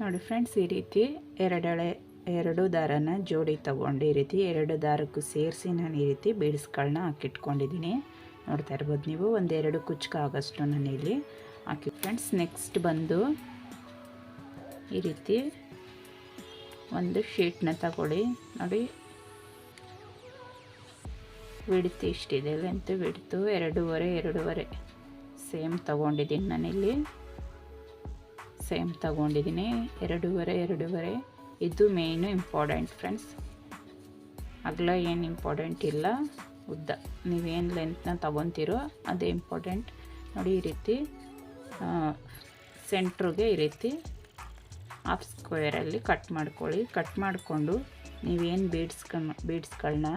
ನೋಡಿ ಫ್ರೆಂಡ್ಸ್, ಈ ರೀತಿ ಎರಡಳೆ, ಎರಡು ದಾರನ ಜೋಡಿ ತಗೊಂಡು ಈ ರೀತಿ ಎರಡು ದಾರಕ್ಕೂ ಸೇರಿಸಿ ನಾನು ಈ ರೀತಿ ಬೀಡ್ಸ್ಗಳನ್ನ ಹಾಕಿಟ್ಕೊಂಡಿದ್ದೀನಿ. ನೋಡ್ತಾ ಇರ್ಬೋದು ನೀವು, ಒಂದೆರಡು ಕುಚ್ಕ ಆಗೋಷ್ಟು ನಾನು ಇಲ್ಲಿ ಹಾಕಿ ಫ್ರೆಂಡ್ಸ್, ನೆಕ್ಸ್ಟ್ ಬಂದು ಈ ರೀತಿ ಒಂದು ಶೀಟ್ನ ತಗೊಳ್ಳಿ. ನೋಡಿ ಬಿಡ್ತು ಇಷ್ಟಿದೆ, ಲೆಂತ್ ಬಿಡ್ತು ಎರಡೂವರೆ ಎರಡೂವರೆ. ಸೇಮ್ ತಗೊಂಡಿದ್ದೀನಿ ನಾನಿಲ್ಲಿ. ಸೇಮ್ ತಗೊಂಡಿದ್ದೀನಿ. ಎರಡೂವರೆ ಎರಡೂವರೆ. ಇದು ಮೇಯ್ನು ಇಂಪಾರ್ಟೆಂಟ್ ಫ್ರೆಂಡ್ಸ್ ಅಗಲ ಏನು ಇಂಪಾರ್ಟೆಂಟ್ ಇಲ್ಲ. ಉದ್ದ. ನೀವೇನು ಲೆಂತ್ನ ತಗೊತಿರೋ ಅದೇ ಇಂಪಾರ್ಟೆಂಟ್ ನೋಡಿ ಈ ರೀತಿ ಸೆಂಟ್ರಿಗೆ ಈ ರೀತಿ ಹಾಫ್ ಸ್ಕ್ವೇರಲ್ಲಿ ಕಟ್ ಮಾಡ್ಕೊಳ್ಳಿ. ಕಟ್ ಮಾಡಿಕೊಂಡು ನೀವೇನು ಬೀಡ್ಸ್ಕೊಂಡು ಬೀಡ್ಸ್ಗಳನ್ನ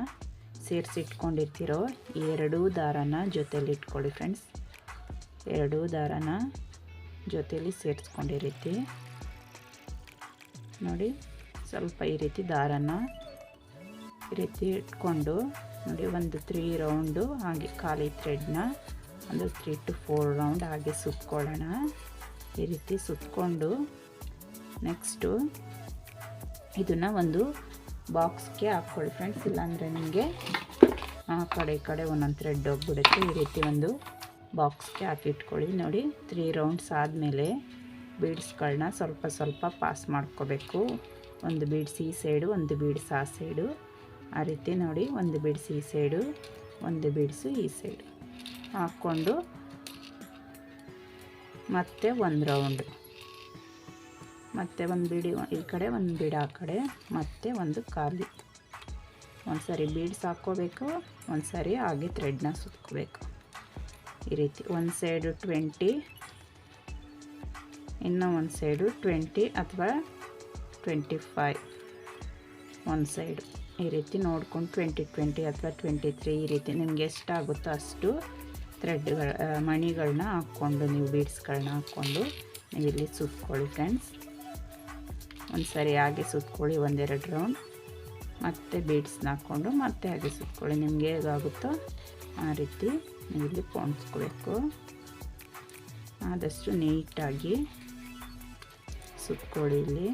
ಸೇರಿಸಿಟ್ಕೊಂಡಿರ್ತೀರೋ ಈ ಎರಡೂ ದಾರನ ಜೊತೇಲಿ ಇಟ್ಕೊಳ್ಳಿ ಫ್ರೆಂಡ್ಸ್ ಎರಡೂ ದಾರನ ಜೊತೇಲಿ ಸೇರಿಸ್ಕೊಂಡು ರೀತಿ ನೋಡಿ, ಸ್ವಲ್ಪ ಈ ರೀತಿ ದಾರನ ಈ ರೀತಿ ಇಟ್ಕೊಂಡು, ನೋಡಿ, ಒಂದು ತ್ರೀ ರೌಂಡು ಹಾಗೆ ಖಾಲಿ ಥ್ರೆಡ್ನ ಒಂದು ತ್ರೀ ಟು ಫೋರ್ ರೌಂಡ್ ಹಾಗೆ ಸುತ್ಕೊಳ್ಳೋಣ. ಈ ರೀತಿ ಸುತ್ಕೊಂಡು ನೆಕ್ಸ್ಟು ಇದನ್ನು ಒಂದು ಬಾಕ್ಸ್ಗೆ ಹಾಕ್ಕೊಳ್ಳಿ ಫ್ರೆಂಡ್ಸ್ ಇಲ್ಲಾಂದರೆ ನಿಮಗೆ ಆ ಕಡೆ ಈ ಕಡೆ ಒಂದೊಂದು ಥ್ರೆಡ್ ಹೋಗ್ಬಿಡುತ್ತೆ. ಈ ರೀತಿ ಒಂದು ಬಾಕ್ಸ್ಗೆ ಹಾಕಿಟ್ಕೊಳ್ಳಿ ನೋಡಿ ತ್ರೀ ರೌಂಡ್ಸ್ ಆದಮೇಲೆ ಬೀಡ್ಸ್ಗಳನ್ನ ಸ್ವಲ್ಪ ಸ್ವಲ್ಪ ಪಾಸ್ ಮಾಡ್ಕೋಬೇಕು. ಒಂದು ಬೀಡ್ಸ್ ಈ ಸೈಡು ಒಂದು ಬೀಡ್ಸ್ ಆ ಸೈಡು ಆ ರೀತಿ ನೋಡಿ, ಒಂದು ಬೀಡ್ಸ್ ಈ ಸೈಡು ಒಂದು ಬೀಡ್ಸು ಈ ಸೈಡು ಹಾಕ್ಕೊಂಡು ಮತ್ತೆ ಒಂದು ರೌಂಡು ಮತ್ತೆ ಒಂದು ಬೀಡಿ, ಈ ಕಡೆ ಒಂದು ಬೀಡ, ಆ ಕಡೆ ಮತ್ತೆ ಒಂದು ಖಾಲಿ. ಒಂದು ಸಾರಿ ಬೀಡ್ಸ್ ಹಾಕ್ಕೋಬೇಕು ಒಂದು ಸಾರಿ ಹಾಗೆ ಥ್ರೆಡ್ನ ಸುತ್ಕೋಬೇಕು. ಈ ರೀತಿ ಒಂದು ಸೈಡು ಟ್ವೆಂಟಿ, ಇನ್ನು ಒಂದು ಸೈಡು ಟ್ವೆಂಟಿ ಅಥವಾ ಟ್ವೆಂಟಿ ಫೈವ್. ಒಂದು ಸೈಡು ಈ ರೀತಿ ನೋಡ್ಕೊಂಡು ಟ್ವೆಂಟಿ ಟ್ವೆಂಟಿ ಅಥವಾ ಟ್ವೆಂಟಿ ತ್ರೀ ಈ ರೀತಿ ನಿಮ್ಗೆ ಎಷ್ಟಾಗುತ್ತೋ ಅಷ್ಟು ಥ್ರೆಡ್ಗಳ ಮಣಿಗಳನ್ನ ಹಾಕ್ಕೊಂಡು, ನೀವು ಬೀಡ್ಸ್ಗಳನ್ನ ಹಾಕ್ಕೊಂಡು ನೀವು ಇಲ್ಲಿ ಸುತ್ಕೊಳ್ಳಿ ಫ್ರೆಂಡ್ಸ್ ಒಂದು ಸರಿ ಹಾಗೆ ಸುತ್ಕೊಳ್ಳಿ, ಒಂದೆರಡು ರೌಂಡ್ ಮತ್ತೆ ಬೀಡ್ಸ್ನ ಹಾಕ್ಕೊಂಡು ಮತ್ತೆ ಹಾಗೆ ಸುತ್ಕೊಳ್ಳಿ. ನಿಮ್ಗೆ ಹೇಗಾಗುತ್ತೋ ಆ ರೀತಿ ಇಲ್ಲಿ ಪೋಣಿಸ್ಕೋಬೇಕು ಆದಷ್ಟು ನೀಟಾಗಿ ಸುತ್ಕೊಳ್ಳಿ ಇಲ್ಲಿ.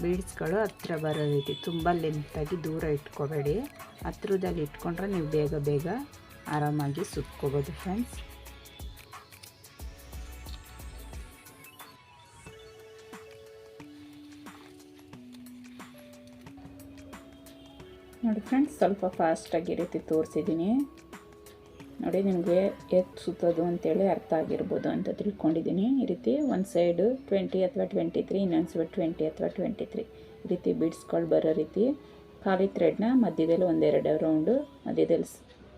ಬೀಡ್ಸ್ಗಳು ಹತ್ರ ಬರೋ ರೀತಿ ತುಂಬ ಲೆಂತಾಗಿ ದೂರ ಇಟ್ಕೋಬೇಡಿ. ಹತ್ರದಲ್ಲಿ ಇಟ್ಕೊಂಡ್ರೆ ನೀವು ಬೇಗ ಬೇಗ ಆರಾಮಾಗಿ ಸುತ್ಕೋಬೋದು ಫ್ರೆಂಡ್ಸ್ ನೋಡಿ ಫ್ರೆಂಡ್ಸ್, ಸ್ವಲ್ಪ ಫಾಸ್ಟಾಗಿ ಈ ರೀತಿ ತೋರಿಸಿದ್ದೀನಿ. ನೋಡಿ ನಿಮಗೆ ಎತ್ತು ಸುತ್ತೋದು ಅಂತೇಳಿ ಅರ್ಥ ಆಗಿರ್ಬೋದು ಅಂತ ತಿಳ್ಕೊಂಡಿದ್ದೀನಿ. ಈ ರೀತಿ ಒಂದು ಸೈಡು ಟ್ವೆಂಟಿ ಅಥವಾ ಟ್ವೆಂಟಿ ತ್ರೀ ಇನ್ನೊಂದು ಸೈಡ್ ಟ್ವೆಂಟಿ ಅಥವಾ ಟ್ವೆಂಟಿ ತ್ರೀ ಈ ರೀತಿ ಬಿಡ್ಸ್ಕೊಂಡು ಬರೋ ರೀತಿ ಖಾಲಿ ಥ್ರೆಡ್ನ ಮಧ್ಯದಲ್ಲಿ ಒಂದೆರಡು ರೌಂಡು ಮಧ್ಯದಲ್ಲಿ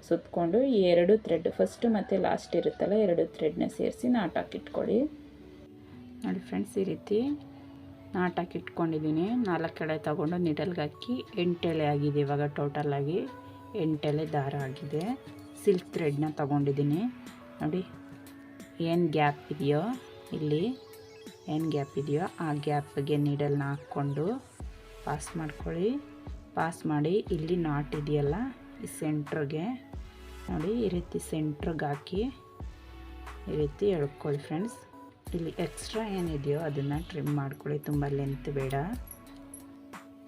ಸುತ್ತಕೊಂಡು ಈ ಎರಡು ಥ್ರೆಡ್ ಫಸ್ಟು ಮತ್ತು ಲಾಸ್ಟ್ ಇರುತ್ತಲ್ಲ, ಎರಡು ಥ್ರೆಡ್ನ ಸೇರಿಸಿ ನಾಟಾಕಿಟ್ಕೊಳ್ಳಿ ನೋಡಿ ಫ್ರೆಂಡ್ಸ್, ಈ ರೀತಿ ನಾಟ್ ಇಟ್ಕೊಂಡಿದ್ದೀನಿ. ನಾಲ್ಕು ಎಳೆ ತಗೊಂಡು ನಿಡಲ್ಗೆ ಹಾಕಿ ಎಂಟೆಲೆ ಆಗಿದೆ ಇವಾಗ ಟೋಟಲಾಗಿ ಎಂಟೆಲೆ ದಾರ ಆಗಿದೆ. ಸಿಲ್ಕ್ ಥ್ರೆಡ್ನ ತೊಗೊಂಡಿದ್ದೀನಿ. ನೋಡಿ, ಏನು ಗ್ಯಾಪ್ ಇದೆಯೋ ಇಲ್ಲಿ, ಏನು ಗ್ಯಾಪ್ ಇದೆಯೋ ಆ ಗ್ಯಾಪ್ಗೆ ನೀಡಲ್ನ ಹಾಕ್ಕೊಂಡು ಪಾಸ್ ಮಾಡ್ಕೊಳ್ಳಿ. ಪಾಸ್ ಮಾಡಿ ಇಲ್ಲಿ ನಾಟ್ ಇದೆಯಲ್ಲ, ಈ ಸೆಂಟ್ರಿಗೆ ನೋಡಿ, ಈ ರೀತಿ ಸೆಂಟ್ರಿಗೆ ಹಾಕಿ, ಈ ರೀತಿ ಎಳ್ಕೊಳ್ಳಿ ಫ್ರೆಂಡ್ಸ್ ಇಲ್ಲಿ ಎಕ್ಸ್ಟ್ರಾ ಏನಿದೆಯೋ ಅದನ್ನು ಟ್ರಿಮ್ ಮಾಡ್ಕೊಳ್ಳಿ, ತುಂಬ ಲೆಂತ್ ಬೇಡ.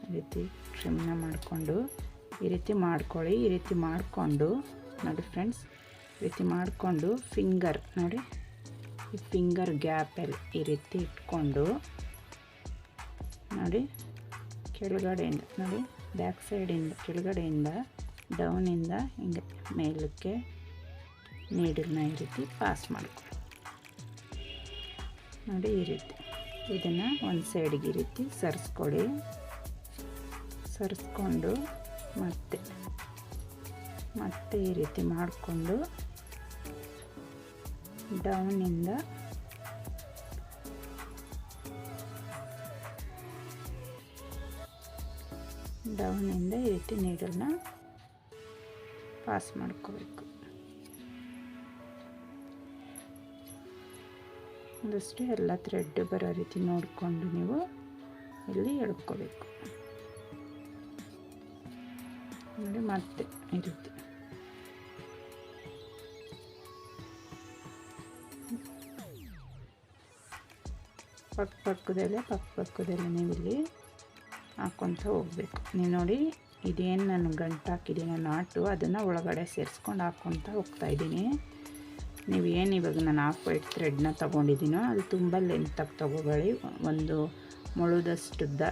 ಈ ರೀತಿ ಟ್ರಿಮ್ನ ಮಾಡಿಕೊಂಡು ಈ ರೀತಿ ಮಾಡ್ಕೊಳ್ಳಿ, ಈ ರೀತಿ ಮಾಡಿಕೊಂಡು, ನೋಡಿ ಫ್ರೆಂಡ್ಸ್ ಈ ರೀತಿ ಮಾಡಿಕೊಂಡು ಫಿಂಗರ್ ನೋಡಿ, ಈ ಫಿಂಗರ್ ಗ್ಯಾಪಲ್ಲಿ ಈ ರೀತಿ ಇಟ್ಕೊಂಡು, ನೋಡಿ, ಕೆಳಗಡೆಯಿಂದ, ನೋಡಿ ಬ್ಯಾಕ್ ಸೈಡಿಂದ ಕೆಳಗಡೆಯಿಂದ ಡೌನಿಂದ ಹಿಂಗೆ ಮೇಲಕ್ಕೆ ನೀಡಲ್ನ ಈ ರೀತಿ ಪಾಸ್ ಮಾಡ್ಕೊಳ್ಳಿ. ನೋಡಿ ಈ ರೀತಿ. ಇದನ್ನು ಒಂದು ಸೈಡಿಗೆ ಈ ರೀತಿ ಸರಿಸ್ಕೊಳ್ಳಿ. ಸರಿಸ್ಕೊಂಡು ಮತ್ತೆ ಮತ್ತೆ ಈ ರೀತಿ ಮಾಡಿಕೊಂಡು ಡೌನಿಂದ ಡೌನಿಂದ ಈ ರೀತಿ ನೀಡಲ್ನ ಪಾಸ್ ಮಾಡ್ಕೋಬೇಕು. ಒಂದಷ್ಟು ಎಲ್ಲ ಥ್ರೆಡ್ ಬರೋ ರೀತಿ ನೋಡಿಕೊಂಡು ನೀವು ಇಲ್ಲಿ ಎಳ್ಕೋಬೇಕು. ನೋಡಿ ಮತ್ತೆ ಇರುತ್ತೆ. ಪಕ್ಕ ಪಕ್ಕದಲ್ಲೇ ಪಕ್ಕ ಪಕ್ಕದಲ್ಲೇ ನೀವು ಹಾಕ್ಕೊತ ಹೋಗಬೇಕು. ನೀವು ನೋಡಿ, ಇದೇನು ನಾನು ಗಂಟು ಹಾಕಿದ್ದೀನಿ ನಾಟು ಅದನ್ನು ಒಳಗಡೆ ಸೇರಿಸ್ಕೊಂಡು ಹಾಕ್ಕೊತ ಹೋಗ್ತಾಯಿದ್ದೀನಿ ನೀವು ಏನು ಇವಾಗ ನಾನು ಹಾಫ್ ವೈಟ್ ಥ್ರೆಡ್ನ ತೊಗೊಂಡಿದ್ದೀನೋ ಅದು ತುಂಬ ಲೆಂತಾಗಿ ತೊಗೊಬೇಡಿ ಒಂದು ಮೊಳದಷ್ಟುದ್ದ,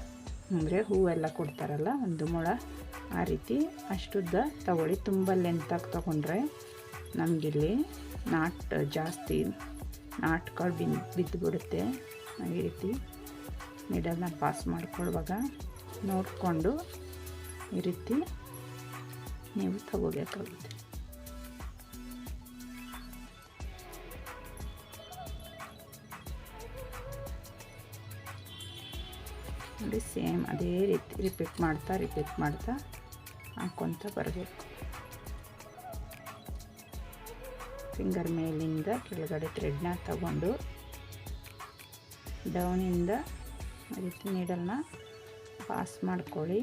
ಅಂದರೆ ಹೂವೆಲ್ಲ ಕೊಡ್ತಾರಲ್ಲ, ಒಂದು ಮೊಳ ಆ ರೀತಿ ಅಷ್ಟುದ್ದ ತಗೊಳ್ಳಿ. ತುಂಬ ಲೆಂತಾಗಿ ತೊಗೊಂಡ್ರೆ ನಮಗಿಲ್ಲಿ ನಾಟ್ ಜಾಸ್ತಿ ನಾಟ್ಗಳು ಬಿದ್ದು ಬಿಡುತ್ತೆ ಈ ರೀತಿ ಮಿಡಲ್ನ ಪಾಸ್ ಮಾಡ್ಕೊಳ್ಳುವಾಗ ನೋಡಿಕೊಂಡು ಈ ರೀತಿ ನೀವು ತಗೋಬೇಕಾಗುತ್ತೆ ನೋಡಿ, ಸೇಮ್ ಅದೇ ರೀತಿ ರಿಪೀಟ್ ಮಾಡ್ತಾ ರಿಪೀಟ್ ಮಾಡ್ತಾ ಹಾಕ್ಕೊತ ಬರಬೇಕು. ಫಿಂಗರ್ ಮೇಲಿಂದ ಕೆಳಗಡೆ ಥ್ರೆಡ್ನ ತಗೊಂಡು ಡೌನಿಂದ ರೀತಿ ನೀಡಲ್ನ ಪಾಸ್ ಮಾಡ್ಕೊಳ್ಳಿ.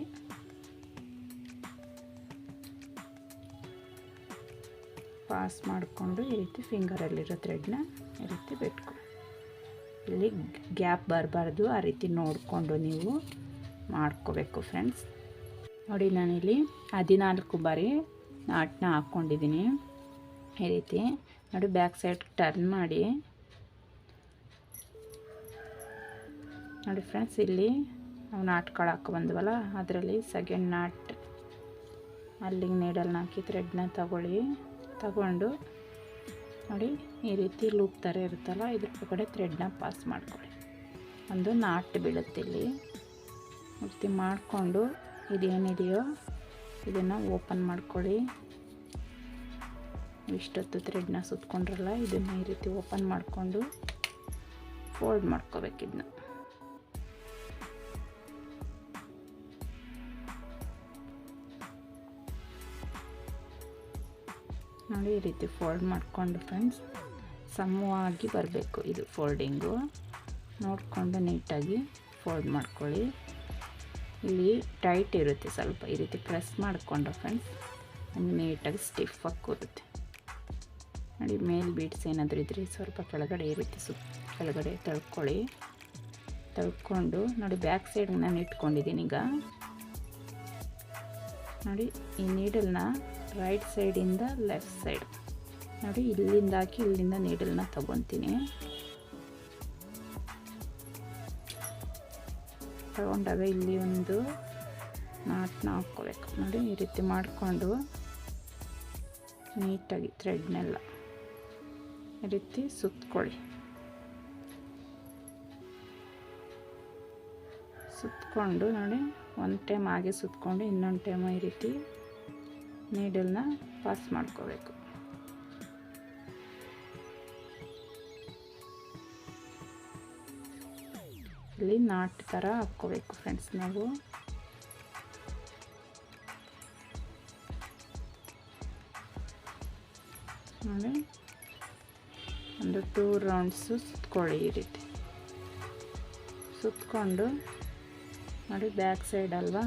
ಪಾಸ್ ಮಾಡಿಕೊಂಡು ಈ ರೀತಿ ಫಿಂಗರಲ್ಲಿರೋ ಥ್ರೆಡ್ನ ಈ ರೀತಿ ಬಿಟ್ಕೊಳ್ಳಿ ಇಲ್ಲಿ ಗ್ಯಾಪ್ ಬರಬಾರ್ದು, ಆ ರೀತಿ ನೋಡಿಕೊಂಡು ನೀವು ಮಾಡ್ಕೋಬೇಕು ಫ್ರೆಂಡ್ಸ್ ನೋಡಿ ನಾನಿಲ್ಲಿ ಹದಿನಾಲ್ಕು ಬಾರಿ ನಾಟನ್ನ ಹಾಕ್ಕೊಂಡಿದ್ದೀನಿ. ಈ ರೀತಿ ನೋಡಿ ಬ್ಯಾಕ್ ಸೈಡ್ ಟರ್ನ್ ಮಾಡಿ. ನೋಡಿ ಫ್ರೆಂಡ್ಸ್ ಇಲ್ಲಿ ನಾವು ನಾಟ್ಗಳು ಹಾಕೊ ಬಂದ್ವಲ್ಲ, ಅದರಲ್ಲಿ ಸೆಕೆಂಡ್ ನಾಟ್ ಅಲ್ಲಿಗೆ ನೀಡಲ್ನ ಹಾಕಿ ಥ್ರೆಡ್ನ ತಗೊಳ್ಳಿ. ತಗೊಂಡು ನೋಡಿ, ಈ ರೀತಿ ಲೂಪ್ ಥರ ಇರುತ್ತಲ್ಲ ಇದ್ರ ಕಡೆ ಥ್ರೆಡ್ನ ಪಾಸ್ ಮಾಡ್ಕೊಳ್ಳಿ. ಒಂದು ನಾಟ್ ಬೀಳುತ್ತೆ ಇಲ್ಲಿ. ರೀತಿ ಮಾಡಿಕೊಂಡು ಇದೇನಿದೆಯೋ ಇದನ್ನು ಓಪನ್ ಮಾಡ್ಕೊಳ್ಳಿ. ಇಷ್ಟೊತ್ತು ಥ್ರೆಡ್ನ ಸುತ್ಕೊಂಡ್ರಲ್ಲ, ಇದನ್ನು ಈ ರೀತಿ ಓಪನ್ ಮಾಡಿಕೊಂಡು ಫೋಲ್ಡ್ ಮಾಡ್ಕೋಬೇಕು ಇದನ್ನ ನೋಡಿ ಈ ರೀತಿ ಫೋಲ್ಡ್ ಮಾಡಿಕೊಂಡು ಫ್ರೆಂಡ್ಸ್ ಸಮವಾಗಿ ಬರಬೇಕು ಇದು ಫೋಲ್ಡಿಂಗು ನೋಡಿಕೊಂಡು ನೀಟಾಗಿ ಫೋಲ್ಡ್ ಮಾಡ್ಕೊಳ್ಳಿ. ಇಲ್ಲಿ ಟೈಟ್ ಇರುತ್ತೆ ಸ್ವಲ್ಪ, ಈ ರೀತಿ ಪ್ರೆಸ್ ಮಾಡಿಕೊಂಡು ಫ್ರೆಂಡ್ಸ್ ನಮ್ಗೆ ನೀಟಾಗಿ ಸ್ಟಿಫಾಗಿ ಕೂರುತ್ತೆ ನೋಡಿ, ಮೇಲ್ ಬೀಟ್ಸ್ ಏನಾದರೂ ಇದ್ರೆ ಸ್ವಲ್ಪ ಕೆಳಗಡೆ ಈ ರೀತಿ ಸುತ್ತ ಕೆಳಗಡೆ ತಳ್ಕೊಳ್ಳಿ. ತಳ್ಕೊಂಡು, ನೋಡಿ ಬ್ಯಾಕ್ ಸೈಡ್ ನಾನು ಇಟ್ಕೊಂಡಿದ್ದೀನಿ ಈಗ. ನೋಡಿ, ಈ ನೀಡಲ್ನ ರೈಟ್ ಸೈಡಿಂದ ಲೆಫ್ಟ್ ಸೈಡ್ ನೋಡಿ, ಇಲ್ಲಿಂದ ಹಾಕಿ, ಇಲ್ಲಿಂದ ನೀಡಲ್ನ ತಗೊತೀನಿ. ತಗೊಂಡಾಗ ಇಲ್ಲಿ ಒಂದು ನಾಟನ್ನ ಹಾಕ್ಕೋಬೇಕು. ನೋಡಿ, ಈ ರೀತಿ ಮಾಡಿಕೊಂಡು ನೀಟಾಗಿ ಥ್ರೆಡ್ನೆಲ್ಲ ಈ ರೀತಿ ಸುತ್ತಕೊಳ್ಳಿ ಸುತ್ತಕೊಂಡು ನೋಡಿ, ಒಂದು ಟೈಮ್ ಹಾಗೆ ಸುತ್ತಕೊಂಡು ಇನ್ನೊಂದು ಟೈಮ್ ಈ ರೀತಿ ನೀಡಲ್ನ ಪಾಸ್ ಮಾಡ್ಕೋಬೇಕು. ಇಲ್ಲಿ ನಾಟ್ ಥರ ಹಾಕ್ಕೋಬೇಕು ಫ್ರೆಂಡ್ಸ್ ನಾವು. ನೋಡಿ. ಒಂದು ಟೂ ರೌಂಡ್ಸು ಸುತ್ಕೊಳ್ಳಿ ಈ ರೀತಿ. ಸುತ್ಕೊಂಡು ನೋಡಿ ಬ್ಯಾಕ್ ಸೈಡ್ ಅಲ್ವಾ?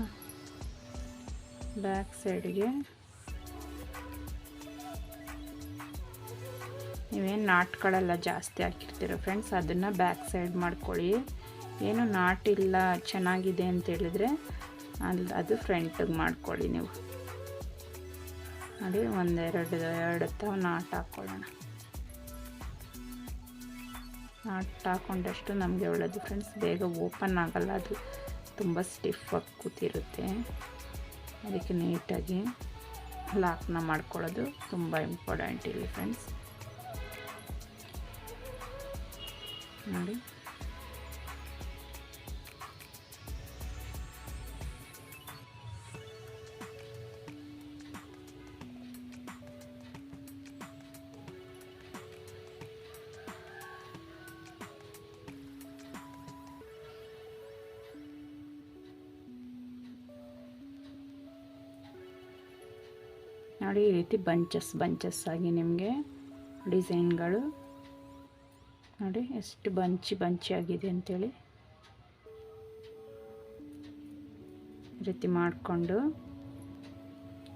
ಬ್ಯಾಕ್ ಸೈಡ್ಗೆ ನೀವೇನು ನಾಟ್ಗಳೆಲ್ಲ ಜಾಸ್ತಿ ಹಾಕಿರ್ತೀರ ಫ್ರೆಂಡ್ಸ್ ಅದನ್ನು ಬ್ಯಾಕ್ ಸೈಡ್ ಮಾಡ್ಕೊಳ್ಳಿ. ಏನು ನಾಟಿಲ್ಲ, ಚೆನ್ನಾಗಿದೆ ಅಂತ ಹೇಳಿದ್ರೆ ಅಲ್ಲಿ ಅದು ಫ್ರಂಟಿಗೆ ಮಾಡ್ಕೊಳ್ಳಿ ನೀವು. ಅದೇ ಒಂದೆರಡು, ಎರಡು ತಾವು ನಾಟ್ ಹಾಕ್ಕೊಳ್ಳೋಣ ನಾಟ್ ಹಾಕೊಂಡಷ್ಟು ನಮಗೆ ಒಳ್ಳೆಯದು ಫ್ರೆಂಡ್ಸ್ ಬೇಗ ಓಪನ್ ಆಗಲ್ಲ, ಅದು ತುಂಬ ಸ್ಟಿಫಾಗಿ ಕೂತಿರುತ್ತೆ. ಅದಕ್ಕೆ ನೀಟಾಗಿ ಲಾಕ್ನ ಮಾಡ್ಕೊಳ್ಳೋದು ತುಂಬ ಇಂಪಾರ್ಟೆಂಟ್ ಇಲ್ಲಿ ಫ್ರೆಂಡ್ಸ್ ನೋಡಿ. ನೋಡಿ ಈ ರೀತಿ ಬಂಚಸ್ ಬಂಚಸ್ ಆಗಿ ನಿಮಗೆ ಡಿಸೈನ್ಗಳು ನೋಡಿ, ಎಷ್ಟು ಬಂಚಿ ಬಂಚಿ ಆಗಿದೆ ಅಂಥೇಳಿ ಈ ರೀತಿ ಮಾಡಿಕೊಂಡು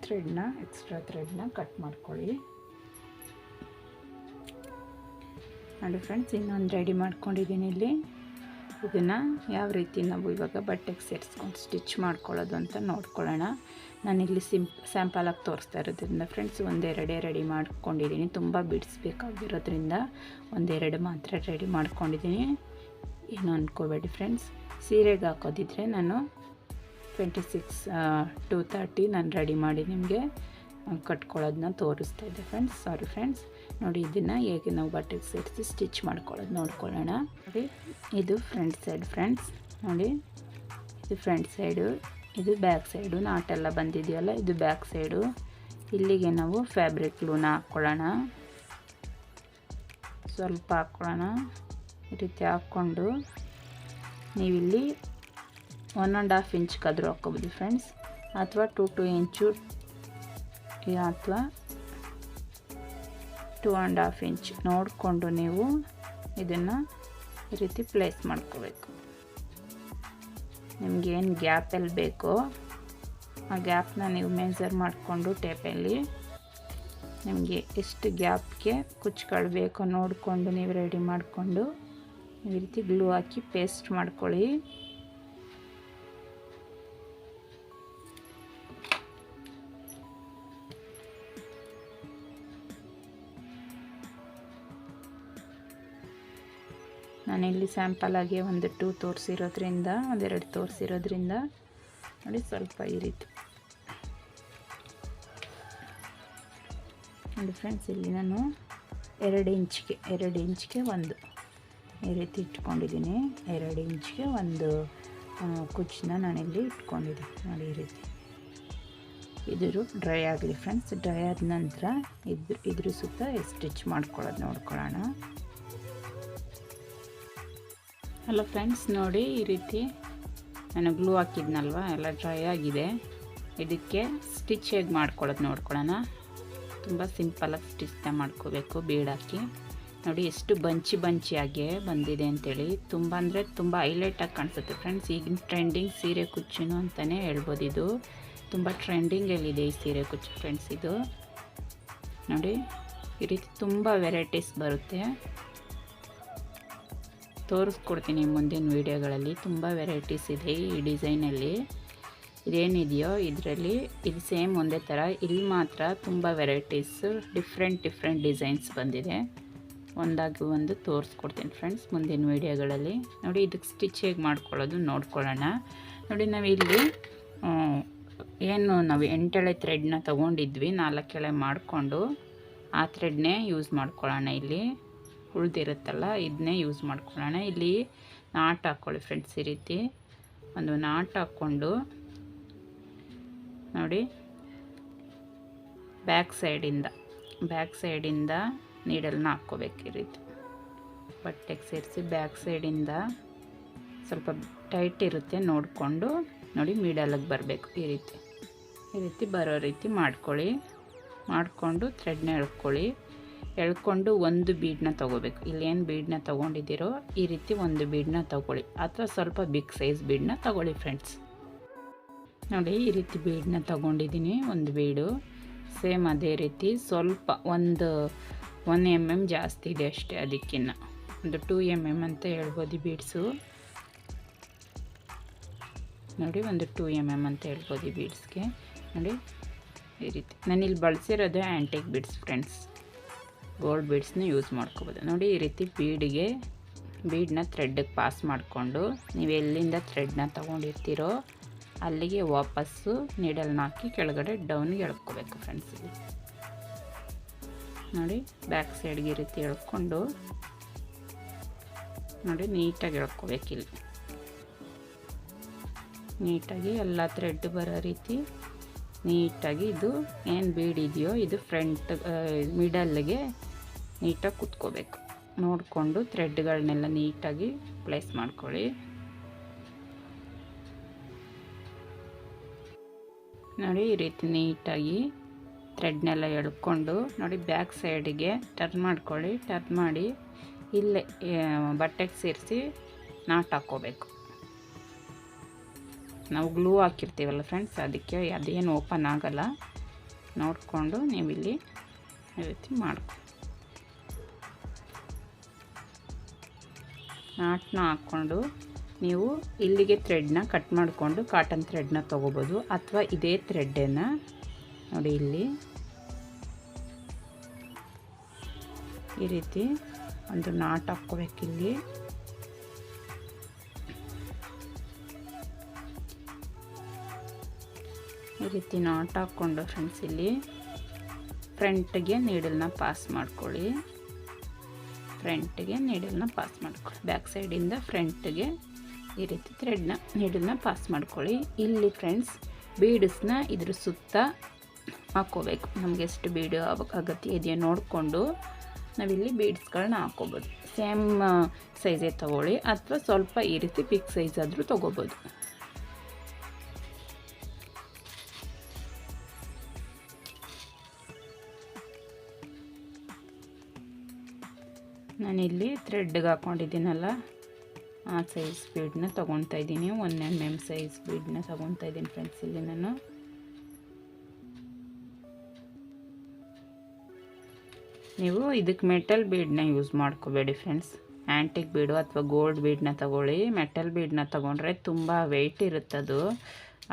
ಥ್ರೆಡ್ನ ಎಕ್ಸ್ಟ್ರಾ ಥ್ರೆಡ್ನ ಕಟ್ ಮಾಡ್ಕೊಳ್ಳಿ. ನೋಡಿ ಫ್ರೆಂಡ್ಸ್ ಇನ್ನೊಂದು ರೆಡಿ ಮಾಡ್ಕೊಂಡಿದ್ದೀನಿ ಇಲ್ಲಿ. ಇದನ್ನು ಯಾವ ರೀತಿ ನಾವು ಇವಾಗ ಬಟ್ಟೆಗೆ ಸೇರಿಸ್ಕೊಂಡು ಸ್ಟಿಚ್ ಮಾಡ್ಕೊಳ್ಳೋದು ಅಂತ ನೋಡ್ಕೊಳ್ಳೋಣ. ನಾನಿಲ್ಲಿ ಸಿಂಪ್ ಸ್ಯಾಂಪಲಾಗಿ ತೋರಿಸ್ತಾ ಇರೋದ್ರಿಂದ ಫ್ರೆಂಡ್ಸ್ ಒಂದೆರಡೇ ರೆಡಿ ಮಾಡ್ಕೊಂಡಿದ್ದೀನಿ. ತುಂಬ ಬಿಡಿಸ್ಬೇಕಾಗಿರೋದ್ರಿಂದ ಒಂದೆರಡು ಮಾತ್ರ ರೆಡಿ ಮಾಡ್ಕೊಂಡಿದ್ದೀನಿ. ಏನು ಅಂದ್ಕೋಬೇಡಿ ಫ್ರೆಂಡ್ಸ್, ಸೀರೆಗೆ ಹಾಕೋದಿದ್ರೆ ನಾನು ಟ್ವೆಂಟಿ ಸಿಕ್ಸ್ ಟು ತರ್ಟಿ ನಾನು ರೆಡಿ ಮಾಡಿ ನಿಮಗೆ ಕಟ್ಕೊಳ್ಳೋದನ್ನ ತೋರಿಸ್ತಾ ಇದ್ದೆ ಫ್ರೆಂಡ್ಸ್. Sorry friends. ನೋಡಿ, ಇದನ್ನು ಹೇಗೆ ನಾವು ಬಟ್ಟೆಗೆ ಸೇರಿಸಿ ಸ್ಟಿಚ್ ಮಾಡ್ಕೊಳ್ಳೋದು ನೋಡ್ಕೊಳ್ಳೋಣ. ನೋಡಿ, ಇದು ಫ್ರಂಟ್ ಸೈಡ್ ಫ್ರೆಂಡ್ಸ್. ನೋಡಿ, ಇದು ಫ್ರಂಟ್ ಸೈಡು, ಇದು ಬ್ಯಾಕ್ ಸೈಡು. ನಾಟೆಲ್ಲ ಬಂದಿದೆಯಲ್ಲ, ಇದು ಬ್ಯಾಕ್ ಸೈಡು. ಇಲ್ಲಿಗೆ ನಾವು ಫ್ಯಾಬ್ರಿಕ್ ಲೂನ ಹಾಕ್ಕೊಳ್ಳೋಣ. ಸ್ವಲ್ಪ ಹಾಕ್ಕೊಳ್ಳೋಣ. ಈ ರೀತಿ ಹಾಕ್ಕೊಂಡು ನೀವಿಲ್ಲಿ ಒನ್ ಆ್ಯಂಡ್ ಹಾಫ್ ಇಂಚ್ ಕದ್ರು ಹಾಕ್ಕೋಬೋದು ಫ್ರೆಂಡ್ಸ್. ಅಥವಾ ಟು ಟು ಇಂಚು, ಅಥವಾ ಟೂ ಆ್ಯಂಡ್ ಹಾಫ್ ಇಂಚ್ ನೋಡಿಕೊಂಡು ನೀವು ಇದನ್ನು ಈ ರೀತಿ ಪ್ಲೇಸ್ ಮಾಡ್ಕೋಬೇಕು. ನಿಮಗೇನು ಗ್ಯಾಪಲ್ಲಿ ಬೇಕೋ ಆ ಗ್ಯಾಪ್ನ ನೀವು ಮೆಜರ್ ಮಾಡಿಕೊಂಡು ಟೇಪಲ್ಲಿ ನಿಮಗೆ ಎಷ್ಟು ಗ್ಯಾಪ್ಗೆ ಕುಚ್ಗಳು ಬೇಕೋ ನೋಡಿಕೊಂಡು ನೀವು ರೆಡಿ ಮಾಡಿಕೊಂಡು ಈ ರೀತಿ ಗ್ಲೂ ಹಾಕಿ ಪೇಸ್ಟ್ ಮಾಡ್ಕೊಳ್ಳಿ. ನಾನಿಲ್ಲಿ ಸ್ಯಾಂಪಲಾಗಿ ಒಂದು ಟೂ ತೋರಿಸಿರೋದ್ರಿಂದ, ಒಂದೆರಡು ತೋರಿಸಿರೋದ್ರಿಂದ ನೋಡಿ ಸ್ವಲ್ಪ ಈ ರೀತಿ. ನೋಡಿ ಫ್ರೆಂಡ್ಸ್ ಇಲ್ಲಿ ನಾನು ಎರಡು ಇಂಚ್ಗೆ ಎರಡು ಇಂಚ್ಗೆ ಒಂದು ಈ ರೀತಿ ಇಟ್ಕೊಂಡಿದ್ದೀನಿ. ಎರಡು ಇಂಚ್ಗೆ ಒಂದು ಕುಚ್ಚನ್ನ ನಾನಿಲ್ಲಿ ಇಟ್ಕೊಂಡಿದ್ದೀನಿ. ನೋಡಿ ಈ ರೀತಿ. ಇದ್ರು ಡ್ರೈ ಆಗಲಿ ಫ್ರೆಂಡ್ಸ್ ಡ್ರೈ ಆದ ನಂತರ ಇದ್ರ ಇದ್ರ ಸುತ್ತ ಸ್ಟಿಚ್ ಮಾಡ್ಕೊಳ್ಳೋದು ನೋಡ್ಕೊಳ್ಳೋಣ. ಹಲೋ ಫ್ರೆಂಡ್ಸ್, ನೋಡಿ ಈ ರೀತಿ ನಾನು ಗ್ಲೂ ಹಾಕಿದ್ನಲ್ವ? ಎಲ್ಲ ಡ್ರೈ ಆಗಿದೆ. ಇದಕ್ಕೆ ಸ್ಟಿಚ್ ಹೇಗೆ ಮಾಡ್ಕೊಳ್ಳೋದು ನೋಡ್ಕೊಳ್ಳೋಣ. ತುಂಬ ಸಿಂಪಲಾಗಿ ಸ್ಟಿಚ್ನ ಮಾಡ್ಕೋಬೇಕು ಬೀಡಾಕಿ ನೋಡಿ ಎಷ್ಟು ಬಂಚಿ ಬಂಚಿಯಾಗಿ ಬಂದಿದೆ ಅಂತೇಳಿ. ತುಂಬ ಅಂದರೆ ತುಂಬ ಹೈಲೈಟಾಗಿ ಕಾಣಿಸುತ್ತೆ ಫ್ರೆಂಡ್ಸ್. ಈಗಿನ ಟ್ರೆಂಡಿಂಗ್ ಸೀರೆ ಕುಚ್ಚುನು ಅಂತಲೇ ಹೇಳ್ಬೋದು ಇದು. ತುಂಬ ಟ್ರೆಂಡಿಂಗಲ್ಲಿದೆ ಈ ಸೀರೆ ಕುಚ್ಚು ಫ್ರೆಂಡ್ಸ್ ಇದು. ನೋಡಿ, ಈ ರೀತಿ ತುಂಬ ವೆರೈಟೀಸ್ ಬರುತ್ತೆ. ತೋರಿಸ್ಕೊಡ್ತೀನಿ ಮುಂದಿನ ವೀಡಿಯೋಗಳಲ್ಲಿ. ತುಂಬ ವೆರೈಟೀಸ್ ಇದೆ ಈ ಡಿಸೈನಲ್ಲಿ. ಇದೇನಿದೆಯೋ ಇದರಲ್ಲಿ, ಇದು ಸೇಮ್ ಒಂದೇ ಥರ. ಇಲ್ಲಿ ಮಾತ್ರ ತುಂಬ ವೆರೈಟೀಸು ಡಿಫ್ರೆಂಟ್ ಡಿಫ್ರೆಂಟ್ ಡಿಸೈನ್ಸ್ ಬಂದಿದೆ. ಒಂದಾಗಿ ಒಂದು ತೋರಿಸ್ಕೊಡ್ತೀನಿ ಫ್ರೆಂಡ್ಸ್ ಮುಂದಿನ ವೀಡಿಯೋಗಳಲ್ಲಿ. ನೋಡಿ, ಇದಕ್ಕೆ ಸ್ಟಿಚ್ ಹೇಗೆ ಮಾಡ್ಕೊಳ್ಳೋದು ನೋಡ್ಕೊಳ್ಳೋಣ. ನೋಡಿ ನಾವಿಲ್ಲಿ ಏನು ನಾವು ಎಂಟೆಳೆ ಥ್ರೆಡ್ನ ತೊಗೊಂಡಿದ್ವಿ, ನಾಲ್ಕೆಳೆ ಮಾಡಿಕೊಂಡು, ಆ ಥ್ರೆಡ್ನೇ ಯೂಸ್ ಮಾಡ್ಕೊಳ್ಳೋಣ ಇಲ್ಲಿ. ಉಳ್ದಿರುತ್ತಲ್ಲ ಇದನ್ನೇ ಯೂಸ್ ಮಾಡ್ಕೊಳ್ಳೋಣ. ಇಲ್ಲಿ ನಾಟ್ ಹಾಕ್ಕೊಳ್ಳಿ ಫ್ರೆಂಡ್ಸ್ ಈ ರೀತಿ. ಒಂದು ನಾಟ್ ಹಾಕ್ಕೊಂಡು, ನೋಡಿ ಬ್ಯಾಕ್ ಸೈಡಿಂದ ಬ್ಯಾಕ್ ಸೈಡಿಂದ ನೀಡಲ್ನ ಹಾಕ್ಕೋಬೇಕು ಈ ರೀತಿ. ಬಟ್ಟೆಗೆ ಸೇರಿಸಿ ಬ್ಯಾಕ್ ಸೈಡಿಂದ ಸ್ವಲ್ಪ ಟೈಟ್ ಇರುತ್ತೆ, ನೋಡಿಕೊಂಡು, ನೋಡಿ ಮಿಡಲಗೆ ಬರಬೇಕು ಈ ರೀತಿ. ಈ ರೀತಿ ಬರೋ ರೀತಿ ಮಾಡ್ಕೊಳ್ಳಿ. ಮಾಡಿಕೊಂಡು ಥ್ರೆಡ್ನ ಎಳ್ಕೊಳ್ಳಿ. ಎಳ್ಕೊಂಡು ಒಂದು ಬೀಡನ್ನ ತೊಗೋಬೇಕು. ಇಲ್ಲೇನು ಬೀಡನ್ನ ತೊಗೊಂಡಿದ್ದೀರೋ ಈ ರೀತಿ ಒಂದು ಬೀಡನ್ನ ತೊಗೊಳ್ಳಿ. ಅಥವಾ ಸ್ವಲ್ಪ ಬಿಗ್ ಸೈಜ್ ಬೀಡನ್ನ ತೊಗೊಳ್ಳಿ ಫ್ರೆಂಡ್ಸ್. ನೋಡಿ, ಈ ರೀತಿ ಬೀಡನ್ನ ತೊಗೊಂಡಿದ್ದೀನಿ, ಒಂದು ಬೀಡು. ಸೇಮ್ ಅದೇ ರೀತಿ ಸ್ವಲ್ಪ ಒಂದು ಒನ್ ಎಂ ಎಂ ಜಾಸ್ತಿ ಇದೆ ಅಷ್ಟೇ ಅದಕ್ಕಿನ್ನ. ಒಂದು ಟೂ ಎಂ ಎಂ ಅಂತ ಹೇಳ್ಬೋದು ಬೀಡ್ಸು. ನೋಡಿ, ಒಂದು ಟೂ ಎಂ ಎಂ ಅಂತ ಹೇಳ್ಬೋದು ಬೀಡ್ಸ್ಗೆ. ನೋಡಿ, ಈ ರೀತಿ. ನಾನಿಲ್ಲಿ ಬಳಸಿರೋದು ಆ್ಯಂಟಿಕ್ ಬೀಡ್ಸ್ ಫ್ರೆಂಡ್ಸ್ ಗೋಲ್ಡ್ ಬೀಡ್ಸ್ನ ಯೂಸ್ ಮಾಡ್ಕೋಬೋದು. ನೋಡಿ ಈ ರೀತಿ ಬೀಡಿಗೆ ಬೀಡನ್ನ ಥ್ರೆಡ್ಗೆ ಪಾಸ್ ಮಾಡಿಕೊಂಡು ನೀವು ಎಲ್ಲಿಂದ ಥ್ರೆಡ್ನ ತೊಗೊಂಡಿರ್ತೀರೋ ಅಲ್ಲಿಗೆ ವಾಪಸ್ಸು ನೀಡಲ್ನ ಹಾಕಿ ಕೆಳಗಡೆ ಡೌನ್ಗೆ ಎಳ್ಕೋಬೇಕು ಫ್ರೆಂಡ್ಸ್ ಇಲ್ಲಿ ನೋಡಿ ಬ್ಯಾಕ್ ಸೈಡ್ಗೆ ಈ ರೀತಿ ಎಳ್ಕೊಂಡು ನೋಡಿ ನೀಟಾಗಿ ಎಳ್ಕೋಬೇಕಿಲ್ಲಿ ನೀಟಾಗಿ ಎಲ್ಲ ಥ್ರೆಡ್ ಬರೋ ರೀತಿ ನೀಟಾಗಿ ಇದು ಏನು ಬೀಡಿದೆಯೋ ಇದು ಫ್ರಂಟ್ ಮಿಡಲ್ಗೆ ನೀಟಾಗಿ ಕುತ್ಕೋಬೇಕು. ನೋಡಿಕೊಂಡು ಥ್ರೆಡ್ಗಳನ್ನೆಲ್ಲ ನೀಟಾಗಿ ಪ್ಲೇಸ್ ಮಾಡ್ಕೊಳ್ಳಿ. ನೋಡಿ, ಈ ರೀತಿ ನೀಟಾಗಿ ಥ್ರೆಡ್ನೆಲ್ಲ ಎಳ್ಕೊಂಡು ನೋಡಿ, ಬ್ಯಾಕ್ ಸೈಡಿಗೆ ಟರ್ನ್ ಮಾಡ್ಕೊಳ್ಳಿ. ಟರ್ನ್ ಮಾಡಿ ಇಲ್ಲೇ ಬಟ್ಟೆಗೆ ಸೇರಿಸಿ ನಾಟ್ ಹಾಕ್ಕೋಬೇಕು. ನಾವು ಗ್ಲೂ ಹಾಕಿರ್ತೀವಲ್ಲ ಫ್ರೆಂಡ್ಸ್, ಅದಕ್ಕೆ ಅದೇನು ಓಪನ್ ಆಗಲ್ಲ. ನೋಡಿಕೊಂಡು ನೀವಿಲ್ಲಿ ಈ ರೀತಿ ಮಾಡ್ಕೊ ನಾಟನ್ನ ಹಾಕ್ಕೊಂಡು ನೀವು ಇಲ್ಲಿಗೆ ಥ್ರೆಡ್ನ ಕಟ್ ಮಾಡಿಕೊಂಡು ಕಾಟನ್ ಥ್ರೆಡ್ನ ತೊಗೋಬೋದು ಅಥವಾ ಇದೇ ಥ್ರೆಡ್ಡನ್ನು ನೋಡಿ ಇಲ್ಲಿ. ಈ ರೀತಿ ಒಂದು ನಾಟ್ ಹಾಕ್ಕೋಬೇಕಿಲ್ಲಿ ಈ ರೀತಿ ನಾಟ್ ಹಾಕ್ಕೊಂಡು ಫ್ರೆಂಡ್ಸ್ ಇಲ್ಲಿ ಫ್ರಂಟ್ಗೆ ನೀಡಲ್ನ ಪಾಸ್ ಮಾಡ್ಕೊಳ್ಳಿ. ಫ್ರಂಟ್ಗೆ ನೀಡಲ್ನ ಪಾಸ್ ಮಾಡ್ಕೊಳ್ಳಿ ಬ್ಯಾಕ್ ಸೈಡಿಂದ ಫ್ರಂಟ್ಗೆ ಈ ರೀತಿ ಥ್ರೆಡ್ನ ನೀಡಲ್ನ ಪಾಸ್ ಮಾಡ್ಕೊಳ್ಳಿ ಇಲ್ಲಿ ಫ್ರೆಂಡ್ಸ್ ಬೀಡ್ಸ್ನ ಇದ್ರ ಸುತ್ತ ಹಾಕೋಬೇಕು. ನಮಗೆ ಎಷ್ಟು ಬೀಡು ಅಗತ್ಯ ಇದೆಯೋ ನೋಡಿಕೊಂಡು ನಾವಿಲ್ಲಿ ಬೀಡ್ಸ್ಗಳನ್ನ ಹಾಕೋಬೋದು. ಸೇಮ್ ಸೈಜೇ ತೊಗೊಳ್ಳಿ. ಅಥವಾ ಸ್ವಲ್ಪ ಈ ರೀತಿ ಬಿಗ್ ಸೈಜ್ ಆದರೂ ತೊಗೋಬೋದು. ನಾನಿಲ್ಲಿ ಥ್ರೆಡ್ಗೆ ಹಾಕ್ಕೊಂಡಿದ್ದೀನಲ್ಲ ಆ ಸೈಜ್ ಬೀಡನ್ನ ತೊಗೊತಾ ಇದ್ದೀನಿ. ಒನ್ ಎಂ ಎಂ ಸೈಜ್ ಬೀಡನ್ನ ತೊಗೊತಾ ಇದ್ದೀನಿ ಫ್ರೆಂಡ್ಸ್ ಇಲ್ಲಿ ನಾನು. ನೀವು ಇದಕ್ಕೆ ಮೆಟಲ್ ಬೀಡ್ನ ಯೂಸ್ ಮಾಡ್ಕೋಬೇಡಿ ಫ್ರೆಂಡ್ಸ್ ಆ್ಯಂಟಿಕ್ ಬೀಡು ಅಥವಾ ಗೋಲ್ಡ್ ಬೀಡ್ನ ತಗೊಳ್ಳಿ. ಮೆಟಲ್ ಬೀಡನ್ನ ತೊಗೊಂಡ್ರೆ ತುಂಬ ವೆಯ್ಟ್ ಇರುತ್ತದು.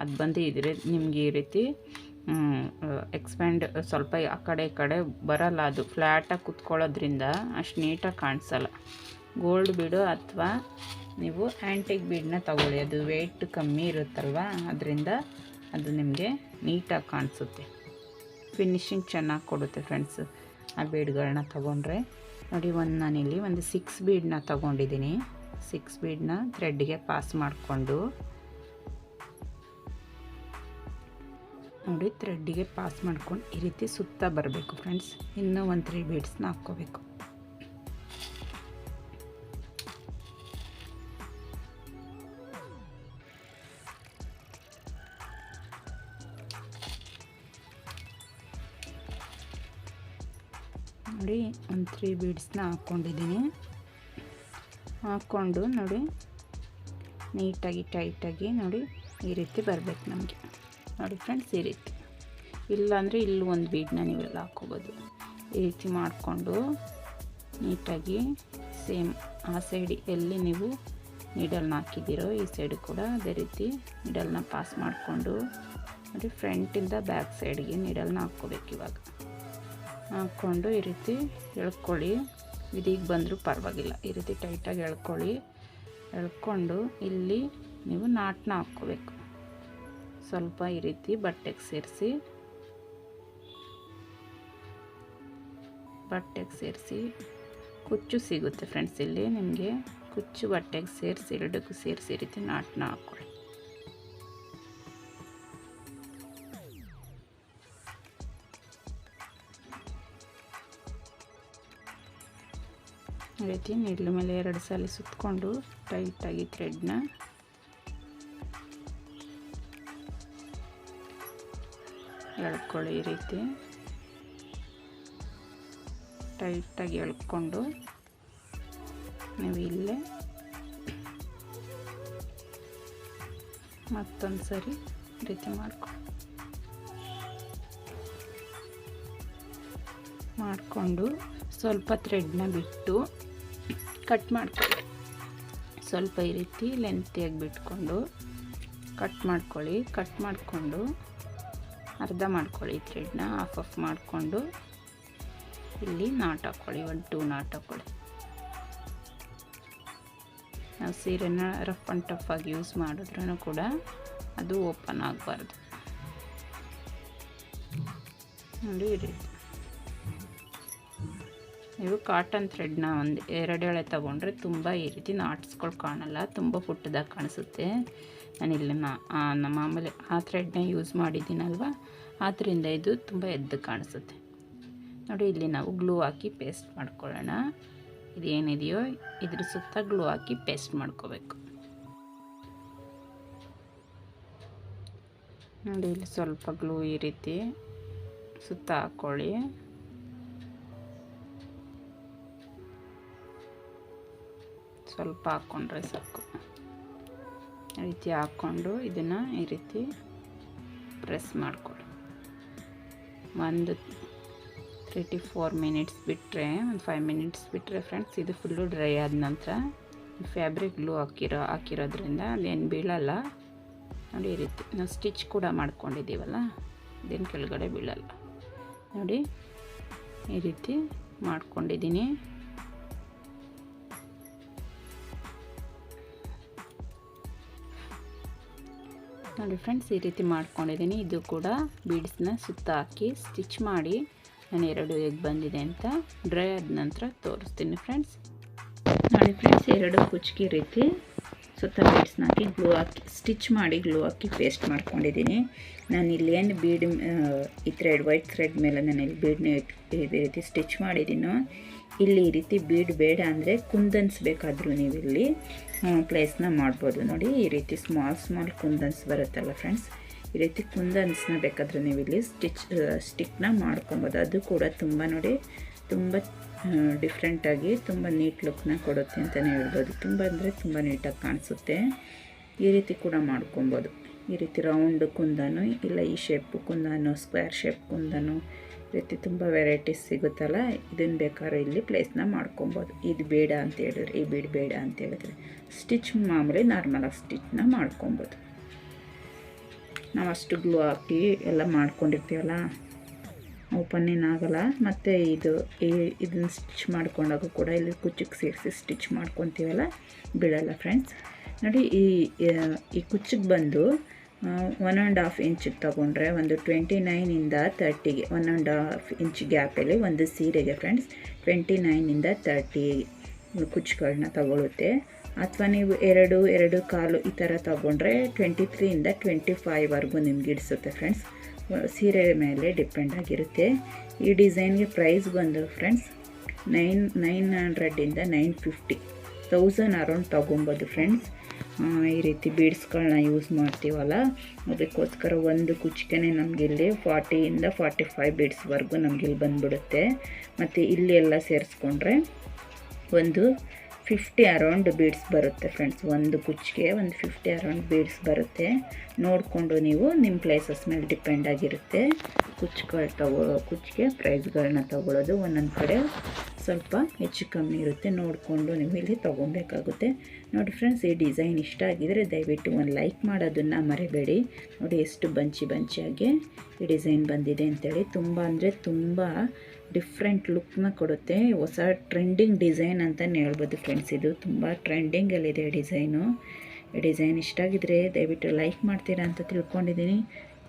ಅದು ಬಂದು ಇದ್ರೆ, ನಿಮಗೆ ಈ ರೀತಿ ಎಕ್ಸ್ಪ್ಯಾಂಡ್ ಸ್ವಲ್ಪ ಆ ಕಡೆ ಈ ಕಡೆ ಬರಲ್ಲ ಅದು. ಫ್ಲ್ಯಾಟಾಗಿ ಕುತ್ಕೊಳ್ಳೋದ್ರಿಂದ ಅಷ್ಟು ನೀಟಾಗಿ ಕಾಣಿಸಲ್ಲ. ಗೋಲ್ಡ್ ಬೀಡು ಅಥವಾ ನೀವು ಆ್ಯಂಟಿಕ್ ಬೀಡನ್ನ ತಗೊಳ್ಳಿ. ಅದು ವೆಯ್ಟ್ ಕಮ್ಮಿ ಇರುತ್ತಲ್ವ? ಅದರಿಂದ ಅದು ನಿಮಗೆ ನೀಟಾಗಿ ಕಾಣಿಸುತ್ತೆ. ಫಿನಿಶಿಂಗ್ ಚೆನ್ನಾಗಿ ಕೊಡುತ್ತೆ ಫ್ರೆಂಡ್ಸ್ ಆ ಬೀಡ್ಗಳನ್ನ ತೊಗೊಂಡ್ರೆ. ನೋಡಿ ಒಂದು ನಾನಿಲ್ಲಿ ಒಂದು ಸಿಕ್ಸ್ ಬೀಡನ್ನ ತೊಗೊಂಡಿದ್ದೀನಿ. ಸಿಕ್ಸ್ ಬೀಡನ್ನ ಥ್ರೆಡ್ಗೆ ಪಾಸ್ ಮಾಡಿಕೊಂಡು ನೋಡಿ ಥ್ರೆಡ್ಡಿಗೆ ಪಾಸ್ ಮಾಡ್ಕೊಂಡು ಈ ರೀತಿ ಸುತ್ತ ಬರಬೇಕು ಫ್ರೆಂಡ್ಸ್. ಇನ್ನೂ ಒಂದು ತ್ರೀ ಬೀಡ್ಸ್ನ ಹಾಕ್ಕೋಬೇಕು. ನೋಡಿ ಒಂದು ತ್ರೀ ಬೀಡ್ಸ್ನ ಹಾಕ್ಕೊಂಡಿದ್ದೀನಿ. ಹಾಕ್ಕೊಂಡು ನೋಡಿ, ನೀಟಾಗಿ ಟೈಟಾಗಿ ನೋಡಿ ಈ ರೀತಿ ಬರಬೇಕು ನಮಗೆ. ನೋಡಿ ಫ್ರೆಂಡ್ಸ್ ಈ ರೀತಿ. ಇಲ್ಲಾಂದರೆ ಇಲ್ಲಿ ಒಂದು ಬೀಡನ್ನ ನೀವೆಲ್ಲ ಹಾಕ್ಕೋಬೋದು. ಈ ರೀತಿ ಮಾಡಿಕೊಂಡು ನೀಟಾಗಿ ಸೇಮ್ ಆ ಸೈಡ್ ಎಲ್ಲಿ ನೀವು ನೀಡಲ್ನ ಹಾಕಿದ್ದೀರೋ ಈ ಸೈಡ್ ಕೂಡ ಅದೇ ರೀತಿ ನೀಡಲ್ನ ಪಾಸ್ ಮಾಡಿಕೊಂಡು ನೋಡಿ ಫ್ರಂಟಿಂದ ಬ್ಯಾಕ್ ಸೈಡ್ಗೆ ನೀಡಲ್ನ ಹಾಕ್ಕೋಬೇಕು ಇವಾಗ. ಹಾಕ್ಕೊಂಡು ಈ ರೀತಿ ಎಳ್ಕೊಳ್ಳಿ. ಇದೀಗ ಬಂದರೂ ಪರವಾಗಿಲ್ಲ. ಈ ರೀತಿ ಟೈಟಾಗಿ ಎಳ್ಕೊಳ್ಳಿ. ಎಳ್ಕೊಂಡು ಇಲ್ಲಿ ನೀವು ನಾಟನ್ನ ಹಾಕ್ಕೋಬೇಕು. ಸ್ವಲ್ಪ ಈ ರೀತಿ ಬಟ್ಟೆಗೆ ಸೇರಿಸಿ. ಬಟ್ಟೆಗೆ ಸೇರಿಸಿ. ಕುಚ್ಚು ಸಿಗುತ್ತೆ ಫ್ರೆಂಡ್ಸ್ ಇಲ್ಲಿ ನಿಮಗೆ. ಕುಚ್ಚು ಬಟ್ಟೆಗೆ ಸೇರಿಸಿ, ಎರಡಕ್ಕೂ ಸೇರಿಸಿ ರೀತಿ ನಾಟನ ಹಾಕ್ಕೊಳ್ಳಿ. ಈ ರೀತಿ ನಿಡ್ಲು ಮೇಲೆ ಎರಡು ಸಲ ಸುತ್ತಕೊಂಡು ಟೈಟಾಗಿ ಥ್ರೆಡ್ನ ಎಳ್ಕೊಳ್ಳಿ ಈ ರೀತಿ. ಟೈಟಾಗಿ ಎಳ್ಕೊಂಡು ನೀವು ಇಲ್ಲೇ ಮತ್ತೊಂದು ಸರಿ ರೀತಿ ಮಾಡ್ಕೊ, ಮಾಡಿಕೊಂಡು ಸ್ವಲ್ಪ ಥ್ರೆಡ್ನ ಬಿಟ್ಟು ಕಟ್ ಮಾಡ್ಕೊಳ್ಳಿ. ಸ್ವಲ್ಪ ಈ ರೀತಿ ಲೆಂತಿಯಾಗಿ ಬಿಟ್ಕೊಂಡು ಕಟ್ ಮಾಡ್ಕೊಳ್ಳಿ. ಕಟ್ ಮಾಡಿಕೊಂಡು ಅರ್ಧ ಮಾಡ್ಕೊಳ್ಳಿ ಥ್ರೆಡ್ನ ಆಫ್ ಆಫ್ ಮಾಡಿಕೊಂಡು ಇಲ್ಲಿ ನಾಟ್ ಹಾಕ್ಕೊಳ್ಳಿ ಒಂದು ಟೂ ನಾಟ್ ಹಾಕ್ಕೊಳ್ಳಿ ನಾವು ಸೀರೆನ ರಫ್ ಆ್ಯಂಡ್ ಟಫ್ ಆಗಿ ಯೂಸ್ ಮಾಡಿದ್ರೂ ಕೂಡ ಅದು ಓಪನ್ ಆಗಬಾರ್ದು. ನೋಡಿ ರೀತಿ. ನೀವು ಕಾಟನ್ ಥ್ರೆಡ್ನ ಒಂದು ಎಳೆ ತೊಗೊಂಡ್ರೆ ತುಂಬ ಈ ರೀತಿ ನಾಟ್ಸ್ಗಳು ಕಾಣಲ್ಲ, ತುಂಬ ಪುಟ್ಟದಾಗಿ ಕಾಣಿಸುತ್ತೆ. ನಾನಿಲ್ಲಿ ನಾ ಮಾಮೂಲಿ ಆ ಥ್ರೆಡ್ನ ಯೂಸ್ ಮಾಡಿದ್ದೀನಲ್ವ? ಆದ್ದರಿಂದ ಇದು ತುಂಬ ಎದ್ದು ಕಾಣಿಸುತ್ತೆ. ನೋಡಿ, ಇಲ್ಲಿ ನಾವು ಗ್ಲೂ ಹಾಕಿ ಪೇಸ್ಟ್ ಮಾಡ್ಕೊಳ್ಳೋಣ. ಇದೇನಿದೆಯೋ ಇದ್ರ ಸುತ್ತ ಗ್ಲೂ ಹಾಕಿ ಪೇಸ್ಟ್ ಮಾಡ್ಕೋಬೇಕು. ನೋಡಿ, ಇಲ್ಲಿ ಸ್ವಲ್ಪ ಗ್ಲೂ ಈ ರೀತಿ ಸುತ್ತ ಹಾಕ್ಕೊಳ್ಳಿ ಸ್ವಲ್ಪ ಹಾಕ್ಕೊಂಡ್ರೆ ಸಾಕು. ರೀತಿ ಹಾಕ್ಕೊಂಡು ಇದನ್ನು ಈ ರೀತಿ ಪ್ರೆಸ್ ಮಾಡ್ಕೊಳ್ಳಿ. ಒಂದು ತ್ರೀ ಟು ಫೋರ್ ಮಿನಿಟ್ಸ್ ಬಿಟ್ಟರೆ ಒಂದು ಫೈವ್ ಮಿನಿಟ್ಸ್ ಬಿಟ್ಟರೆ ಫ್ರೆಂಡ್ಸ್ ಇದು ಫುಲ್ಲು ಡ್ರೈ ಆದ ನಂತರ ಫ್ಯಾಬ್ರಿಕ್ ಗ್ಲೂ ಹಾಕಿರೋ, ಹಾಕಿರೋದ್ರಿಂದ ಅದೇನು ಬೀಳಲ್ಲ. ನೋಡಿ ಈ ರೀತಿ, ನಾವು ಸ್ಟಿಚ್ ಕೂಡ ಮಾಡ್ಕೊಂಡಿದ್ದೀವಲ್ಲ ಅದೇನು ಕೆಳಗಡೆ ಬೀಳಲ್ಲ. ನೋಡಿ ಈ ರೀತಿ ಮಾಡ್ಕೊಂಡಿದ್ದೀನಿ. ನೋಡಿ ಫ್ರೆಂಡ್ಸ್ ಈ ರೀತಿ ಮಾಡ್ಕೊಂಡಿದ್ದೀನಿ. ಇದು ಕೂಡ ಬೀಡ್ಸ್ನ ಸುತ್ತ ಹಾಕಿ ಸ್ಟಿಚ್ ಮಾಡಿ ನಾನು ಎರಡು ಎಗ್ ಬಂದಿದೆ ಅಂತ ಡ್ರೈ ಆದ ನಂತರ ತೋರಿಸ್ತೀನಿ ಫ್ರೆಂಡ್ಸ್ ನೋಡಿ ಫ್ರೆಂಡ್ಸ್ ಎರಡು ಕುಚ್ಕಿ ರೀತಿ ಸುತ್ತ ಬೀಡ್ಸ್ನ ಹಾಕಿ ಗ್ಲೂ ಹಾಕಿ ಸ್ಟಿಚ್ ಮಾಡಿ ಗ್ಲೂ ಹಾಕಿ ಪೇಸ್ಟ್ ಮಾಡ್ಕೊಂಡಿದ್ದೀನಿ. ನಾನು ಇಲ್ಲಿ ಏನು ಬೀಡ್ ಈ ಥ್ರೆಡ್ ವೈಟ್ ಥ್ರೆಡ್ ಮೇಲೆ ನಾನು ಇಲ್ಲಿ ಬೀಡ್ನ ಇದೇ ರೀತಿ ಸ್ಟಿಚ್ ಮಾಡಿದ್ದೀನೋ ಇಲ್ಲಿ ಈ ರೀತಿ ಬೀಡ್ ಬೇಡ ಅಂದರೆ ಕುಂದನ್ಸ್ಬೇಕಾದ್ರೂ ನೀವು ಇಲ್ಲಿ ಪ್ಲೇಸ್ನ ಮಾಡ್ಬೋದು. ನೋಡಿ, ಈ ರೀತಿ ಸ್ಮಾಲ್ ಸ್ಮಾಲ್ ಕುಂದನ್ಸ್ ಬರುತ್ತಲ್ಲ ಫ್ರೆಂಡ್ಸ್ ಈ ರೀತಿ ಕುಂದನ್ಸ್ನ ಬೇಕಾದರೆ ನೀವು ಇಲ್ಲಿ ಸ್ಟಿಚ್ ಸ್ಟಿಕ್ನ ಮಾಡ್ಕೊಬೋದು. ಅದು ಕೂಡ ತುಂಬ ನೋಡಿ, ತುಂಬ ಡಿಫ್ರೆಂಟಾಗಿ ತುಂಬ ನೀಟ್ ಲುಕ್ನ ಕೊಡುತ್ತೆ ಅಂತಲೇ ಹೇಳ್ಬೋದು. ತುಂಬ ಅಂದರೆ ತುಂಬ ನೀಟಾಗಿ ಕಾಣಿಸುತ್ತೆ. ಈ ರೀತಿ ಕೂಡ ಮಾಡ್ಕೊಬೋದು. ಈ ರೀತಿ ರೌಂಡ್ ಕುಂದನು, ಇಲ್ಲ ಈ shape kundan square shape kundan ರೀತಿ ತುಂಬ ವೆರೈಟೀಸ್ ಸಿಗುತ್ತಲ್ಲ, ಇದನ್ನು ಬೇಕಾದ್ರೆ ಇಲ್ಲಿ ಪ್ಲೇಸ್ನ ಮಾಡ್ಕೊಬೋದು. ಇದು ಬೇಡ ಅಂತ ಹೇಳಿದ್ರೆ, ಈ ಬೀಡ್ ಬೇಡ ಅಂತ ಹೇಳಿದ್ರೆ ಸ್ಟಿಚ್ ಮಾಮೂಲಿ ನಾರ್ಮಲಾಗಿ ಸ್ಟಿಚ್ನ ಮಾಡ್ಕೊಬೋದು. ನಾವು ಅಷ್ಟು ಗ್ಲೂ ಹಾಕಿ ಎಲ್ಲ ಮಾಡ್ಕೊಂಡಿರ್ತೀವಲ್ಲ ಓಪನ್ ಏನಾಗಲ್ಲ ಮತ್ತು ಇದು ಇದನ್ನು ಸ್ಟಿಚ್ ಮಾಡ್ಕೊಂಡಾಗ ಕೂಡ ಇಲ್ಲಿ ಕುಚ್ಚಿಗೆ ಸೇರಿಸಿ ಸ್ಟಿಚ್ ಮಾಡ್ಕೊತೀವಲ್ಲ ಬೀಳಲ್ಲ ಫ್ರೆಂಡ್ಸ್ ನೋಡಿ ಈ ಈ ಕುಚ್ಚಿಗೆ ಬಂದು ಒನ್ ಆ್ಯಂಡ್ ಹಾಫ್ ಇಂಚ್ ತೊಗೊಂಡ್ರೆ ಒಂದು ಟ್ವೆಂಟಿ ನೈನಿಂದ ತರ್ಟಿಗೆ ಒನ್ ಆ್ಯಂಡ್ ಹಾಫ್ ಇಂಚ್ ಗ್ಯಾಪಲ್ಲಿ ಒಂದು ಸೀರೆಗೆ ಫ್ರೆಂಡ್ಸ್ ಟ್ವೆಂಟಿ ನೈನಿಂದ ತರ್ಟಿ ಕುಚ್ಚುಗಳನ್ನ ತಗೊಳುತ್ತೆ. ಅಥವಾ ನೀವು ಎರಡು ಎರಡು ಕಾಲು ಈ ಥರ ತೊಗೊಂಡ್ರೆ ಟ್ವೆಂಟಿ ತ್ರೀಯಿಂದ ಟ್ವೆಂಟಿ ಫೈವ್ವರೆಗೂ ನಿಮ್ಗೆ ಇಡಿಸುತ್ತೆ ಫ್ರೆಂಡ್ಸ್ ಸೀರೆ ಮೇಲೆ ಡಿಪೆಂಡ್ ಆಗಿರುತ್ತೆ. ಈ ಡಿಸೈನ್ಗೆ ಪ್ರೈಸ್ ಬಂದು ಫ್ರೆಂಡ್ಸ್ ನೈನ್ ನೈನ್ ಹಂಡ್ರೆಡಿಂದ ನೈನ್ ಫಿಫ್ಟಿ ತೌಸಂಡ್ ಅರೌಂಡ್ ತೊಗೊಬೋದು ಫ್ರೆಂಡ್ಸ್ ಈ ರೀತಿ ಬೀಡ್ಸ್ಗಳನ್ನ ಯೂಸ್ ಮಾಡ್ತೀವಲ್ಲ? ಅದಕ್ಕೋಸ್ಕರ ಒಂದು ಕುಚ್ಕೆನೆ ನಮಗಿಲ್ಲಿ ಫಾರ್ಟಿಯಿಂದ ಫಾರ್ಟಿ ಫೈವ್ ಬೀಡ್ಸ್ವರೆಗೂ ನಮಗಿಲ್ಲಿ ಬಂದುಬಿಡುತ್ತೆ. ಮತ್ತು ಇಲ್ಲಿ ಎಲ್ಲ ಸೇರಿಸ್ಕೊಂಡ್ರೆ ಒಂದು ಫಿಫ್ಟಿ ಅರೌಂಡ್ ಬೀಡ್ಸ್ ಬರುತ್ತೆ ಫ್ರೆಂಡ್ಸ್ ಒಂದು ಕುಚ್ಚಿಗೆ ಒಂದು ಫಿಫ್ಟಿ ಅರೌಂಡ್ ಬೀಡ್ಸ್ ಬರುತ್ತೆ. ನೋಡಿಕೊಂಡು ನೀವು ನಿಮ್ಮ ಪ್ಲೇಸಸ್ ಮೇಲೆ ಡಿಪೆಂಡ್ ಆಗಿರುತ್ತೆ. ಕುಚ್ಗಳು ತಗೋ ಕುಚ್ಚಿಗೆ ಪ್ರೈಸ್ಗಳನ್ನ ತಗೊಳ್ಳೋದು ಒಂದೊಂದು ಕಡೆ ಸ್ವಲ್ಪ ಹೆಚ್ಚು ಕಮ್ಮಿ ಇರುತ್ತೆ. ನೋಡಿಕೊಂಡು ನೀವು ಇಲ್ಲಿ ತೊಗೊಬೇಕಾಗುತ್ತೆ. ನೋಡಿ ಫ್ರೆಂಡ್ಸ್ ಈ ಡಿಸೈನ್ ಇಷ್ಟ ಆಗಿದರೆ ದಯವಿಟ್ಟು ಒಂದು ಲೈಕ್ ಮಾಡೋದನ್ನು ಮರಿಬೇಡಿ. ನೋಡಿ ಎಷ್ಟು ಬಂಚಿ ಬಂಚಿಯಾಗಿ ಈ ಡಿಸೈನ್ ಬಂದಿದೆ ಅಂತೇಳಿ. ತುಂಬ ಅಂದರೆ ತುಂಬ ಡಿಫ್ರೆಂಟ್ ಲುಕ್ನ ಕೊಡುತ್ತೆ. ಹೊಸ ಟ್ರೆಂಡಿಂಗ್ ಡಿಸೈನ್ ಅಂತಲೇ ಹೇಳ್ಬೋದು ಫ್ರೆಂಡ್ಸ್ ಇದು ತುಂಬ ಟ್ರೆಂಡಿಂಗಲ್ಲಿದೆ ಡಿಸೈನು ಈ ಡಿಸೈನ್ ಇಷ್ಟ ಆಗಿದ್ರೆ ದಯವಿಟ್ಟು ಲೈಕ್ ಮಾಡ್ತೀರಾ ಅಂತ ತಿಳ್ಕೊಂಡಿದ್ದೀನಿ.